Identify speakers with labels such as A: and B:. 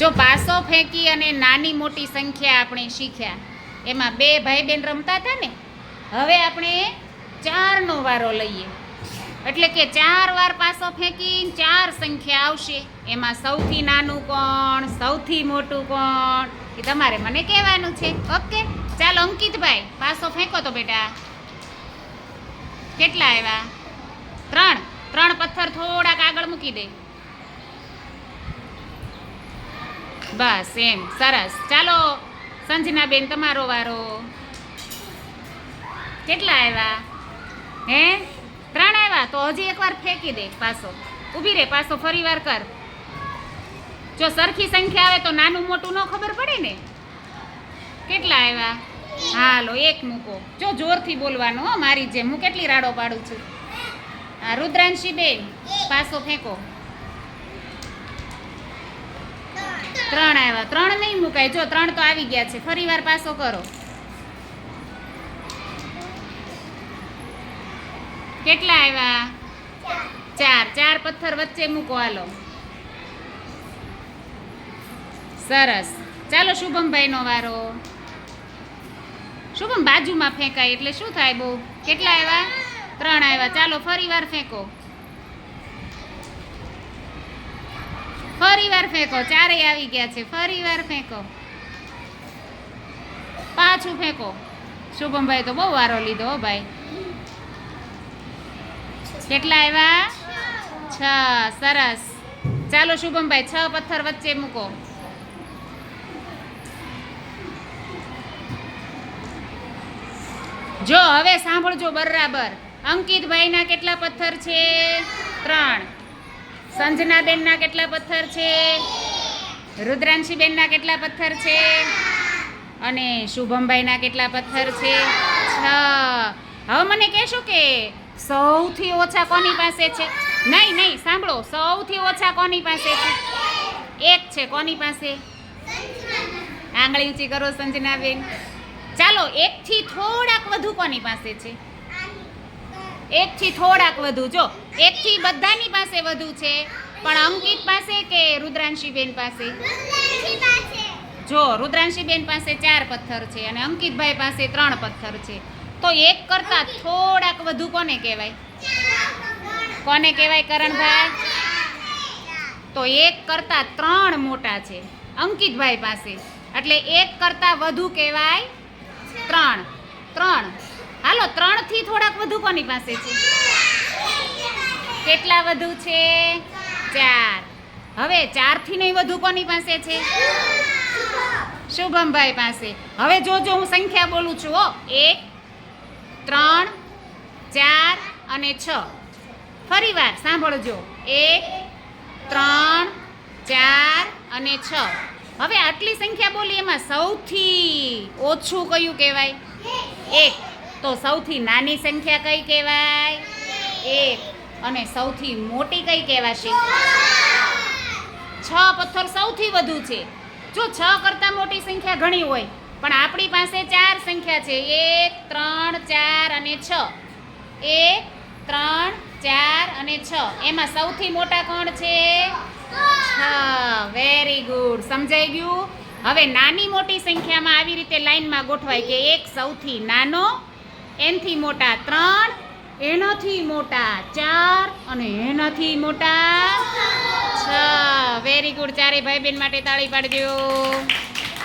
A: જો પાસો ફેંકી અને નાની મોટી સંખ્યા આપણે શીખ્યા, એમાં બે ભાઈ બેન રમતા હતા ને, હવે આપણે ચારનો વારો લઈએ. એટલે કે ચાર વાર પાસો ફેંકી ચાર સંખ્યા આવશે. એમાં સૌથી નાનું કોણ, સૌથી મોટું કોણ, એ તમારે મને કહેવાનું છે. ઓકે? ચાલો, અંકિતભાઈ, પાસો ફેંકો તો બેટા. કેટલા આવ્યા? ત્રણ. ત્રણ પથ્થર થોડાક આગળ મૂકી દે. બસ, એમ. સરસ. ચાલો સંજનાબેન તમારો વારો. કેટલા આવ્યા? હે? ત્રણ આવ્યા? તો હજી એકવાર ફેંકી દે પાસો ઊભી રે પાસો ફરી વાર કર. જો સરખી સંખ્યા આવે તો નાનું મોટું ન ખબર પડે ને? કેટલા આવ્યા? હાલો, એક મૂકો. જો જોરથી બોલવાનું, હો, મારી જેમ. હું કેટલી રાડો પાડું છું? હા રુદ્રાંશી બેન પાસો ફેંકો. ત્રણ આવ્યા. ત્રણ નહીં મુકાય. જો, ત્રણ તો આવી ગયા છે. ફરી વાર પાસો કરો. કેટલા આવ્યા? ચાર. ચાર પથ્થર વચ્ચે મૂકો, હાલો. સરસ. ચાલો, શુભમભાઈનો વારો. શુભમ બાજુમાં ફેંકાય, એટલે શું થાય બહુ? કેટલા આવ્યા? ત્રણ આવ્યા. ચાલો, ફરી વાર ફેંકો. ફરી વાર ફેંકો, ચારેય આવી ગયા છે. ફરી વાર ફેંકો. પાછું ફેંકો. શુભમભાઈ તો બહુ વારો લીધો ભાઈ. કેટલા આવ્યા? છ. સરસ. ચાલો શુભમભાઈ, છ પથ્થર વચ્ચે મૂકો. જો, હવે સાંભળજો બરાબર. અંકિતભાઈના કેટલા પથ્થર છે? ત્રણ. સંજનાબેનના કેટલા પથ્થર છે? રુદ્રાંશીબેનના કેટલા પથ્થર છે? અને શુભમભાઈના કેટલા પથ્થર છે? છ. હવે મને કહેશો કે સૌથી ઓછા કોની પાસે છે? નહીં નહીં, સાંભળો. સૌથી ઓછા કોની પાસે છે? એક છે. કોની પાસે? આંગળી ઊંચી કરો, સંજનાબેન. ચાલો, એકથી થોડાક વધુ કોની પાસે છે? એકથી થોડાક વધુ. જો એકથી બધાની પાસે વધુ છે પણ અંકિત પાસે કે રુદ્રાંશીબેન પાસે? જો રુદ્રાંશીબેન પાસે ચાર પથ્થર છે અને અંકિતભાઈ પાસે ત્રણ પથ્થર છે. તો એક કરતાં થોડાક વધુ કોને કહેવાય? કોને કહેવાય કરણભાઈ? તો એક કરતાં ત્રણ મોટા છે અંકિતભાઈ પાસે. એટલે એક કરતાં વધુ કહેવાય ત્રણ. ત્રણ. હાલો, ત્રણથી થોડાક વધુ કોની પાસે છે? કેટલા વધુ છે? ચાર. હવે ચારથી નહીં વધુ કોની પાસે છે? શુભમભાઈ પાસે. હવે જોજો, હું સંખ્યા બોલું છું, હો. એક, ત્રણ, ચાર અને છ. ફરી વાર સાંભળજો. એક, ત્રણ, ચાર અને છ. હવે આટલી સંખ્યા બોલી એમાં સૌથી ઓછું કયું કહેવાય? એક. તો સૌથી નાની સંખ્યા કઈ કહેવાય? એક. અને સૌથી મોટી કઈ કહેવાશે છ? પથ્થર સૌથી વધુ છે. જો છ કરતાં મોટી સંખ્યા ઘણી હોય, પણ આપણી પાસે ચાર સંખ્યા છે. એક, ત્રણ, ચાર અને છ. એક, ત્રણ, ચાર અને છ. એમાં સૌથી મોટા કોણ છે? છ. વેરી ગુડ સમજાઈ ગયું? હવે નાની મોટી સંખ્યામાં આવી રીતે લાઈનમાં ગોઠવાય કે એક સૌથી નાનો એનથી મોટા ત્રણ, એનાથી મોટા ચાર અને એનાથી મોટા છ. વેરી ગુડ ચારે ભાઈ બેન માટે તાળી પાડજો.